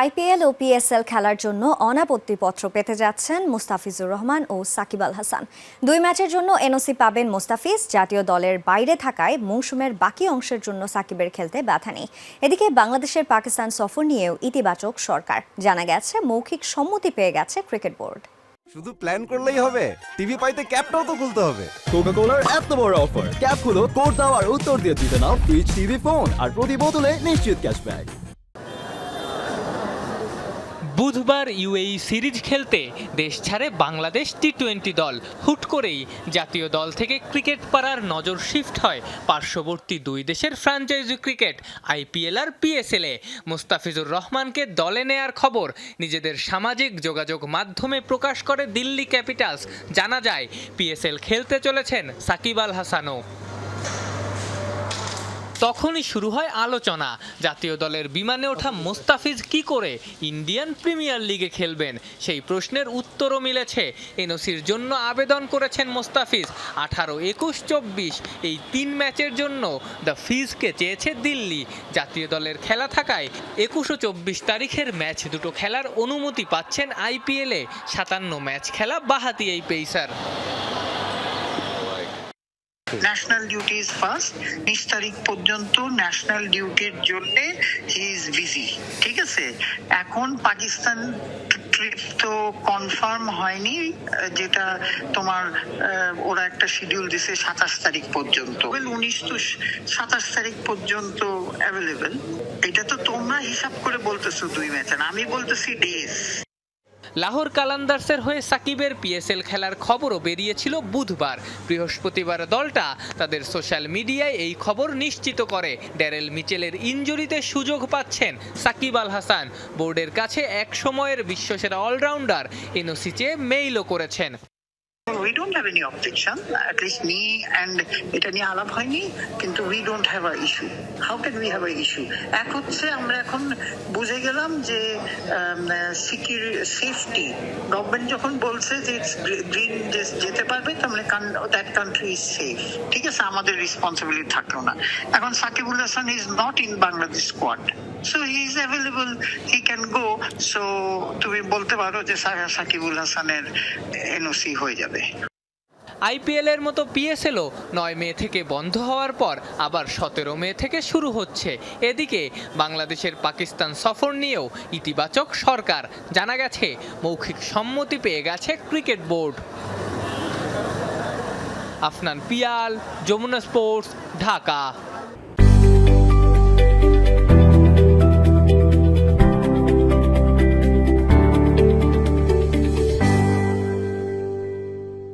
IPL ও PSL খেলার জন্য অনাপত্তিপত্র পেতে যাচ্ছেন মুস্তাফিজুর রহমান ও সাকিব আল হাসান। দুই ম্যাচের জন্য এনওসি পাবেন মুস্তাফিজ জাতীয় দলের বাইরে থাকায় মৌসুমের বাকি অংশের জন্য সাকিবের খেলতে ব্যথা নেই। এদিকে বাংলাদেশের পাকিস্তান সফর নিয়েও ইতিবাচক সরকার। জানা গেছে মৌখিক সম্মতি পেয়ে গেছে ক্রিকেট বোর্ড। শুধু প্ল্যান করলেই হবে? টিভি পাইতে ক্যাপটাও তো খুলতে হবে। কোকা কোলার এত বড় অফার ক্যাপ হলো কোড দাও আর উত্তর দিয়ে জিতে নাও ফ্রিজ টিভি ফোন আর প্রতি বোতলে নিশ্চিত ক্যাশব্যাক বুধবার ইউএই সিরিজ খেলতে দেশ ছাড়ে বাংলাদেশ টি টোয়েন্টি দল। হুট করেই জাতীয় দল থেকে ক্রিকেট পাড়ার নজর শিফট হয় পার্শ্ববর্তী দুই দেশের ফ্র্যাঞ্চাইজি ক্রিকেট আইপিএল আর পিএসএল মুস্তাফিজুর রহমানকে দলে নেয়ার খবর নিজেদের সামাজিক যোগাযোগ মাধ্যমে প্রকাশ করে দিল্লি ক্যাপিটালস। জানা যায় পিএসএল খেলতে চলেছেন সাকিব আল হাসানও। তখনই শুরু হয় আলোচনা। জাতীয় দলের বিমানে ওঠা মোস্তাফিজ কি করে ইন্ডিয়ান প্রিমিয়ার লিগে খেলবেন? সেই প্রশ্নের উত্তরও মিলেছে। এনওসির জন্য আবেদন করেছেন মোস্তাফিজ। আঠারো, একুশ, চব্বিশ, এই তিন ম্যাচের জন্য দ্য ফিজকে চেয়েছে দিল্লি। জাতীয় দলের খেলা থাকায় একুশ ও চব্বিশ তারিখের ম্যাচ দুটো খেলার অনুমতি পাচ্ছেন আইপিএলে। সাতান্ন ম্যাচ খেলা বাহাতি এই pacer. National duty is first বিশ তারিখ পর্যন্ত ন্যাশনাল ডিউটির জন্য হি ইজ বিজি ঠিক আছে? এখন পাকিস্তান ট্রিপ তো কনফার্ম হয়নি, যেটা তোমার ওরা একটা শিডিউল দিছে সাতাশ তারিখ পর্যন্ত। উনিশ তো সাতাশ তারিখ পর্যন্ত অ্যাভেলেবেল এটা তো তোমরা হিসাব করে বলতেছো দুই ম্যাচের আমি বলতেছি ডেজ লাহোর কালান্দার্সের হয়ে সাকিবের পিএসএল খেলার খবরও বেরিয়েছিল বুধবার। বৃহস্পতিবার দলটা তাদের সোশ্যাল মিডিয়ায় এই খবর নিশ্চিত করে। ড্যারেল মিচেলের ইঞ্জুরিতে সুযোগ পাচ্ছেন সাকিব আল হাসান। বোর্ডের কাছে এক সময়ের বিশ্বসেরা অলরাউন্ডার এনওসি চেয়ে মেইলও করেছেন। We don't have any objection at least me and এটা নিয়ে আলাপ হয়নি, কিন্তু we don't have a issue how can we have a issue এক হচ্ছে আমরা এখন বুঝে গেলাম যে সেফটি গভর্নমেন্ট যখন বলছে যে গ্রিন যেতে পারবে মানে দ্যাট কান্ট্রি ইজ সেফ ঠিক আছে, আমাদের রেসপন্সিবিলিটি থাকল না। এখন Sakibul Hasan is not in Bangladesh squad so he is available he can go so তুমি বলতে পারো যে সাকিবুল হাসানের এনওসি হয়ে যাবে। আইপিএল এর মতো পিএসএলও নয় মে থেকে বন্ধ হওয়ার পর আবার সতেরো মে থেকে শুরু হচ্ছে। এদিকে বাংলাদেশের পাকিস্তান সফর নিয়েও ইতিবাচক সরকার। জানা গেছে, মৌখিক সম্মতি পেয়ে গেছে cricket board. Afnan Piyal, Jamuna sports, Dhaka.